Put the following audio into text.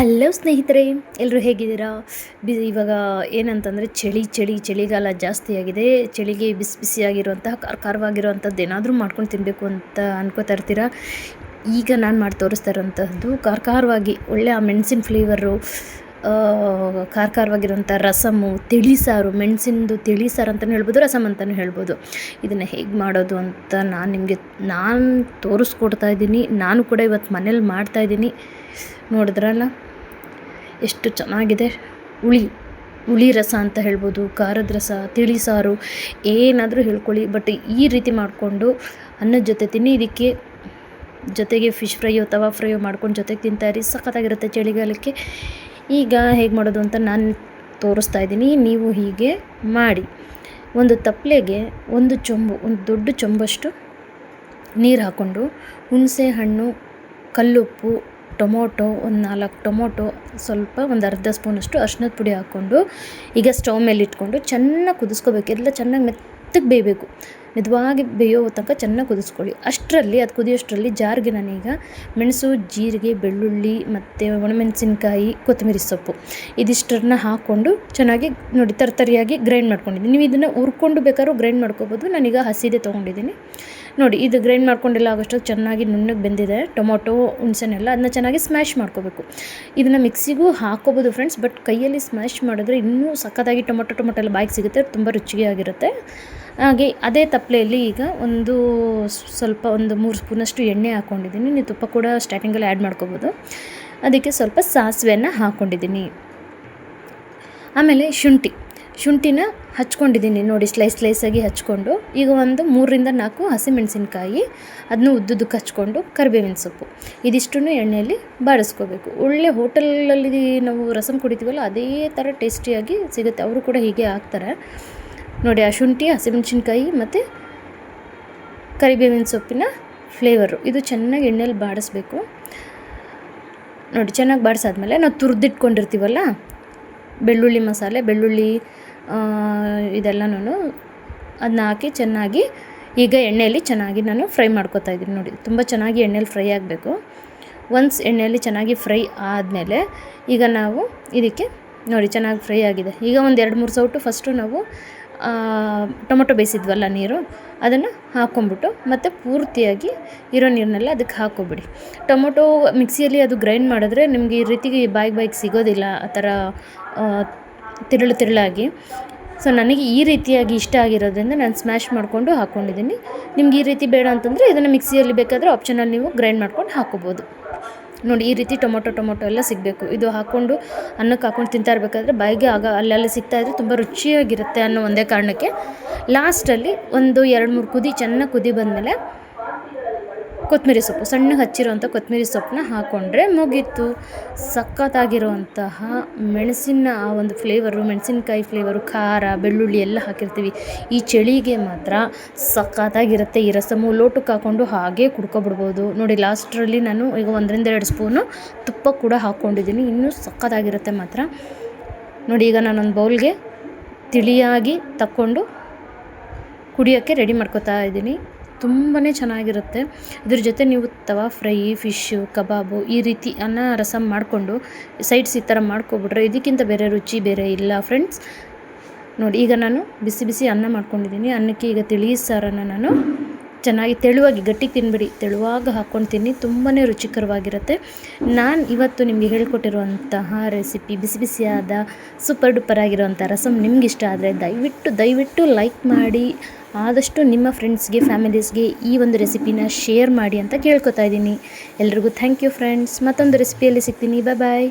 Hello ಸ್ನೇಹಿತರೆ ಎಲ್ಲರೂ ಹೇಗಿದ್ದೀರಾ? ಬಿ ಇವಾಗ ಏನಂತಂದರೆ ಚಳಿ ಚಳಿ, ಚಳಿಗಾಲ ಜಾಸ್ತಿಯಾಗಿದೆ ಚಳಿಗೆ ಬಿಸಿ ಬಿಸಿಯಾಗಿರುವಂತಹ ಖಾರ ಖಾರವಾಗಿರುವಂಥದ್ದು ಏನಾದರೂ ಮಾಡ್ಕೊಂಡು ತಿನ್ನಬೇಕು ಅಂತ ಅನ್ಕೋತಾ ಇರ್ತೀರಾ? ಈಗ ನಾನು ಮಾಡಿ ತೋರಿಸ್ತಾ ಇರೋಂಥದ್ದು ಖಾರ ಖಾರವಾಗಿ ಒಳ್ಳೆ ಆ ಮೆಣಸಿನ ಫ್ಲೇವರು ಖಾರ ಖಾರವಾಗಿರುವಂಥ ರಸಮು, ತಿಳಿ ಸಾರು, ಮೆಣಸಿನದು ತಿಳಿ ಸಾರು ಅಂತಲೂ ಹೇಳ್ಬೋದು, ರಸಮ್ ಅಂತಲೂ ಹೇಳ್ಬೋದು. ಇದನ್ನು ಹೇಗೆ ಮಾಡೋದು ಅಂತ ನಾನು ನಿಮಗೆ, ನಾನು ತೋರಿಸ್ಕೊಡ್ತಾ ಇದ್ದೀನಿ. ನಾನು ಕೂಡ ಇವತ್ತು ಮನೇಲಿ ಮಾಡ್ತಾಯಿದ್ದೀನಿ ನೋಡಿದ್ರಲ್ಲ? ಎಷ್ಟು ಚೆನ್ನಾಗಿದೆ. ಹುಳಿ ಹುಳಿ ರಸ ಅಂತ ಹೇಳ್ಬೋದು, ಖಾರದ ರಸ, ತಿಳಿ ಸಾರು, ಏನಾದರೂ ಹೇಳ್ಕೊಳ್ಳಿ. ಬಟ್ ಈ ರೀತಿ ಮಾಡಿಕೊಂಡು ಅನ್ನದ ಜೊತೆ ತಿನ್ನಿ. ಇದಕ್ಕೆ ಜೊತೆಗೆ ಫಿಶ್ ಫ್ರೈಯೋ ತವಾ ಫ್ರೈಯೋ ಮಾಡ್ಕೊಂಡು ಜೊತೆಗೆ ತಿಂತಾಯಿರಿ ಸಖತ್ತಾಗಿರುತ್ತೆ ಚಳಿಗಾಲಕ್ಕೆ. ಈಗ ಹೇಗೆ ಮಾಡೋದು ಅಂತ ನಾನು ತೋರಿಸ್ತಾ ಇದ್ದೀನಿ. ನೀವು ಹೀಗೆ ಮಾಡಿ. ಒಂದು ತಪ್ಪಲೆಗೆ ಒಂದು ಚೊಂಬು, ಒಂದು ದೊಡ್ಡ ಚೊಂಬಷ್ಟು ನೀರು ಹಾಕ್ಕೊಂಡು ಹುಣಸೆ ಹಣ್ಣು, ಕಲ್ಲುಪ್ಪು ಟೊಮೊಟೊ, ಒಂದು ನಾಲ್ಕು ಟೊಮೊಟೊ, ಸ್ವಲ್ಪ ಒಂದು ಅರ್ಧ ಸ್ಪೂನಷ್ಟು ಅರ್ಶಿನದ ಪುಡಿ ಹಾಕ್ಕೊಂಡು, ಈಗ ಸ್ಟವ್ ಮೇಲೆ ಇಟ್ಕೊಂಡು ಚೆನ್ನಾಗಿ ಕುದಿಸ್ಕೋಬೇಕು. ಎಲ್ಲ ಚೆನ್ನಾಗಿ ಮೆತ್ತಗೆ ಬೇಯಬೇಕು. ಮೆದುವಾಗಿ ಬೇಯೋ ತನಕ ಚೆನ್ನಾಗಿ ಕುದಿಸ್ಕೊಳ್ಳಿ. ಅಷ್ಟರಲ್ಲಿ, ಅದು ಕುದಿಯೋಷ್ಟರಲ್ಲಿ ಜಾರಿಗೆ ನಾನೀಗ ಮೆಣಸು, ಜೀರಿಗೆ, ಬೆಳ್ಳುಳ್ಳಿ ಮತ್ತು ಒಣಮೆಣಸಿನ್ಕಾಯಿ, ಕೊತ್ತಂಬರಿ ಸೊಪ್ಪು ಇದಿಷ್ಟನ್ನ ಹಾಕ್ಕೊಂಡು ಚೆನ್ನಾಗಿ ನೋಡಿ ತರ್ತರಿಯಾಗಿ ಗ್ರೈಂಡ್ ಮಾಡ್ಕೊಂಡಿದ್ದೀನಿ. ನೀವು ಇದನ್ನು ಹುರ್ಕೊಂಡು ಬೇಕಾದ್ರೂ ಗ್ರೈಂಡ್ ಮಾಡ್ಕೋಬೋದು. ನಾನೀಗ ಹಸಿದೆ ತೊಗೊಂಡಿದ್ದೀನಿ. ನೋಡಿ, ಇದು ಗ್ರೈಂಡ್ ಮಾಡ್ಕೊಂಡಿಲ್ಲ ಆಗೋಷ್ಟು ಚೆನ್ನಾಗಿ ನುಣ್ಣಗೆ ಬೆಂದಿದೆ, ಟೊಮೊಟೊ, ಹುಣಸೆನೆಲ್ಲ, ಅದನ್ನ ಚೆನ್ನಾಗಿ ಸ್ಮ್ಯಾಶ್ ಮಾಡ್ಕೋಬೇಕು. ಇದನ್ನು ಮಿಕ್ಸಿಗೂ ಹಾಕೋಬೋದು ಫ್ರೆಂಡ್ಸ್ ಬಟ್ ಕೈಯಲ್ಲಿ ಸ್ಮ್ಯಾಶ್ ಮಾಡಿದ್ರೆ ಇನ್ನೂ ಸಖತ್ತಾಗಿ ಟೊಮೊಟೊ ಟೊಮೊಟೊ ಎಲ್ಲ ಬಾಯಿಗೆ ಸಿಗುತ್ತೆ ತುಂಬ ರುಚಿಯಾಗಿರುತ್ತೆ ಹಾಗೆ, ಅದೇ ತಪ್ಪಲೆಯಲ್ಲಿ ಈಗ ಒಂದು ಸ್ವಲ್ಪ ಒಂದು ಮೂರು ಸ್ಪೂನಷ್ಟು ಎಣ್ಣೆ ಹಾಕ್ಕೊಂಡಿದ್ದೀನಿ, ನೀವು ತುಪ್ಪ ಕೂಡ ಸ್ಟಾರ್ಟಿಂಗಲ್ಲಿ ಆ್ಯಡ್ ಮಾಡ್ಕೋಬೋದು. ಅದಕ್ಕೆ ಸ್ವಲ್ಪ ಸಾಸಿವೆಯನ್ನು ಹಾಕ್ಕೊಂಡಿದ್ದೀನಿ. ಆಮೇಲೆ ಶುಂಠಿ. ಶುಂಠಿನ ಹಚ್ಕೊಂಡಿದ್ದೀನಿ ನೋಡಿ ಸ್ಲೈಸ್ ಸ್ಲೈಸಾಗಿ ಹಚ್ಕೊಂಡು. ಈಗ ಒಂದು ಮೂರರಿಂದ ನಾಲ್ಕು ಹಸಿಮೆಣಸಿನ್ಕಾಯಿ ಅದನ್ನು ಉದ್ದುದಕ್ಕೆ ಹಚ್ಕೊಂಡು ಕರಿಬೇವಿನ ಸೊಪ್ಪು. ಇದಿಷ್ಟು ಎಣ್ಣೆಯಲ್ಲಿ ಬಾಡಿಸ್ಕೋಬೇಕು. ಒಳ್ಳೆ ಹೋಟೆಲಲ್ಲಿ ನಾವು ರಸಂ ಕುಡಿತೀವಲ್ಲ, ಅದೇ ಥರ ಟೇಸ್ಟಿಯಾಗಿ ಸಿಗುತ್ತೆ. ಅವರು ಕೂಡ ಹೀಗೆ ಹಾಕ್ತಾರೆ. ನೋಡಿ, ಆ ಶುಂಠಿ, ಹಸಿಮೆಣ್ಸಿನ್ಕಾಯಿ ಮತ್ತು ಕರಿಬೇವಿನ ಸೊಪ್ಪಿನ ಫ್ಲೇವರು ಇದು ಚೆನ್ನಾಗಿ ಎಣ್ಣೆಯಲ್ಲಿ ಬಾಡಿಸ್ಬೇಕು. ನೋಡಿ, ಚೆನ್ನಾಗಿ ಬಾಡಿಸಾದ್ಮೇಲೆ ನಾವು ತುರಿದಿಟ್ಕೊಂಡಿರ್ತೀವಲ್ಲ, ಬೆಳ್ಳುಳ್ಳಿ ಮಸಾಲೆ, ಬೆಳ್ಳುಳ್ಳಿ ಇದೆಲ್ಲನೂ ಅದನ್ನ ಹಾಕಿ ಚೆನ್ನಾಗಿ ಈಗ ಎಣ್ಣೆಯಲ್ಲಿ ಚೆನ್ನಾಗಿ ನಾನು ಫ್ರೈ ಮಾಡ್ಕೊತಾ ಇದ್ದೀನಿ ನೋಡಿ, ತುಂಬ ಚೆನ್ನಾಗಿ ಎಣ್ಣೆಲಿ ಫ್ರೈ ಆಗಬೇಕು. ಒನ್ಸ್ ಎಣ್ಣೆಯಲ್ಲಿ ಚೆನ್ನಾಗಿ ಫ್ರೈ ಆದಮೇಲೆ ಈಗ ನಾವು ಇದಕ್ಕೆ ನೋಡಿ ಚೆನ್ನಾಗಿ ಫ್ರೈ ಆಗಿದೆ. ಈಗ ಒಂದು ಎರಡು ಮೂರು ಸೌಟು ಫಸ್ಟು ನಾವು ಟೊಮೊಟೊ ಬೇಯಿಸಿದ್ವಲ್ಲ ನೀರು, ಅದನ್ನು ಹಾಕ್ಕೊಂಬಿಟ್ಟು ಮತ್ತು ಪೂರ್ತಿಯಾಗಿ ಇರೋ ನೀರನ್ನೆಲ್ಲ ಅದಕ್ಕೆ ಹಾಕ್ಕೊಬಿಡಿ ಟೊಮೊಟೊ ಮಿಕ್ಸಿಯಲ್ಲಿ ಅದು ಗ್ರೈಂಡ್ ಮಾಡಿದ್ರೆ ನಿಮಗೆ ಈ ರೀತಿಗೆ ಬಾಯಿಗೆ ಬಾಯಿಗೆ ಸಿಗೋದಿಲ್ಲ, ಆ ಥರ ತಿರುಳು ತಿರುಳಾಗಿ. ಸೊ ನನಗೆ ಈ ರೀತಿಯಾಗಿ ಇಷ್ಟ ಆಗಿರೋದ್ರಿಂದ ನಾನು ಸ್ಮ್ಯಾಶ್ ಮಾಡಿಕೊಂಡು ಹಾಕ್ಕೊಂಡಿದ್ದೀನಿ ನಿಮ್ಗೆ ಈ ರೀತಿ ಬೇಡ ಅಂತಂದರೆ ಇದನ್ನು ಮಿಕ್ಸಿಯಲ್ಲಿ ಬೇಕಾದರೆ ಆಪ್ಷನಲ್ಲಿ ನೀವು ಗ್ರೈಂಡ್ ಮಾಡ್ಕೊಂಡು ಹಾಕ್ಕೋಬೋದು. ನೋಡಿ, ಈ ರೀತಿ ಟೊಮೊಟೊ ಟೊಮೊಟೊ ಎಲ್ಲ ಸಿಗಬೇಕು. ಇದು ಹಾಕ್ಕೊಂಡು ಅನ್ನಕ್ಕೆ ಹಾಕ್ಕೊಂಡು ತಿಂತಾ ಇರಬೇಕಾದ್ರೆ ಬಾಯಿಗೆ ಆಗ ಅಲ್ಲಲ್ಲಿ ಸಿಗ್ತಾಯಿದ್ರೆ ತುಂಬ ರುಚಿಯಾಗಿರುತ್ತೆ ಅನ್ನೋ ಒಂದೇ ಕಾರಣಕ್ಕೆ. ಲಾಸ್ಟಲ್ಲಿ ಒಂದು ಎರಡು ಮೂರು ಕುದಿ, ಚೆನ್ನಾಗಿ ಕುದಿ ಬಂದಮೇಲೆ ಕೊತ್ತಂಬರಿ ಸೊಪ್ಪು, ಸಣ್ಣ ಹಚ್ಚಿರುವಂಥ ಕೊತ್ತಂಬರಿ ಸೊಪ್ಪನ್ನ ಹಾಕ್ಕೊಂಡ್ರೆ ಮುಗೀತು. ಸಖತ್ತಾಗಿರುವಂತಹ ಮೆಣಸಿನ, ಆ ಒಂದು ಫ್ಲೇವರು ಮೆಣಸಿನ್ಕಾಯಿ ಫ್ಲೇವರು ಖಾರ, ಬೆಳ್ಳುಳ್ಳಿ ಎಲ್ಲ ಹಾಕಿರ್ತೀವಿ. ಈ ಚಳಿಗೆ ಮಾತ್ರ ಸಖತ್ತಾಗಿರುತ್ತೆ. ಈ ರಸಮು ಲೋಟಕ್ಕೆ ಹಾಕ್ಕೊಂಡು ಹಾಗೆ ಕುಡ್ಕೊಬಿಡ್ಬೋದು. ನೋಡಿ, ಲಾಸ್ಟ್ರಲ್ಲಿ ನಾನು ಈಗ ಒಂದರಿಂದ ಎರಡು ಸ್ಪೂನು ತುಪ್ಪ ಕೂಡ ಹಾಕ್ಕೊಂಡಿದ್ದೀನಿ. ಇನ್ನೂ ಸಖತ್ತಾಗಿರುತ್ತೆ ಮಾತ್ರ. ನೋಡಿ, ಈಗ ನಾನೊಂದು ಬೌಲ್ಗೆ ತಿಳಿಯಾಗಿ ತಕ್ಕೊಂಡು ಕುಡಿಯೋಕ್ಕೆ ರೆಡಿ ಮಾಡ್ಕೊತಾ ಇದ್ದೀನಿ. ತುಂಬಾ ಚೆನ್ನಾಗಿರುತ್ತೆ. ಇದ್ರ ಜೊತೆ ನೀವು ತವಾ ಫ್ರೈ ಫಿಶ್ಶು ಕಬಾಬು ಈ ರೀತಿ ಅನ್ನ ರಸಮ್ ಮಾಡಿಕೊಂಡು ಸೈಡ್ಸ್ ಈ ಥರ ಮಾಡ್ಕೊಬಿಟ್ರೆ ಇದಕ್ಕಿಂತ ಬೇರೆ ರುಚಿ ಬೇರೆ ಇಲ್ಲ ಫ್ರೆಂಡ್ಸ್. ನೋಡಿ ಈಗ ನಾನು ಬಿಸಿ ಬಿಸಿ ಅನ್ನ ಮಾಡ್ಕೊಂಡಿದ್ದೀನಿ. ಅನ್ನಕ್ಕೆ ಈಗ ತಿಳಿ ಸಾರನ್ನು ನಾನು ಚೆನ್ನಾಗಿ ತೆಳುವಾಗಿ, ಗಟ್ಟಿ ತಿನ್ಬಿಡಿ. ತೆಳುವಾಗಿ ಹಾಕ್ಕೊಂಡು ತಿನ್ನಿ ತುಂಬಾ ರುಚಿಕರವಾಗಿರುತ್ತೆ. ನಾನು ಇವತ್ತು ನಿಮಗೆ ಹೇಳ್ಕೊಟ್ಟಿರುವಂತಹ ರೆಸಿಪಿ ಬಿಸಿ ಬಿಸಿಯಾದ ಸೂಪರ್ ಡೂಪರ್ ಆಗಿರುವಂಥ ರಸಮ್ ನಿಮ್ಗೆ ಇಷ್ಟ ಆದರೆ ದಯವಿಟ್ಟು ದಯವಿಟ್ಟು ಲೈಕ್ ಮಾಡಿ. ಆದಷ್ಟು ನಿಮ್ಮ ಫ್ರೆಂಡ್ಸ್ಗೆ ಫ್ಯಾಮಿಲೀಸ್ಗೆ ಈ ಒಂದು ರೆಸಿಪಿನ ಶೇರ್ ಮಾಡಿ ಅಂತ ಕೇಳ್ಕೊತಾ ಇದ್ದೀನಿ. ಎಲ್ರಿಗೂ ಥ್ಯಾಂಕ್ ಯು ಫ್ರೆಂಡ್ಸ್ ಮತ್ತೊಂದು ರೆಸಿಪಿಯಲ್ಲಿ ಸಿಗ್ತೀನಿ. ಬಾಯ್ ಬಾಯ್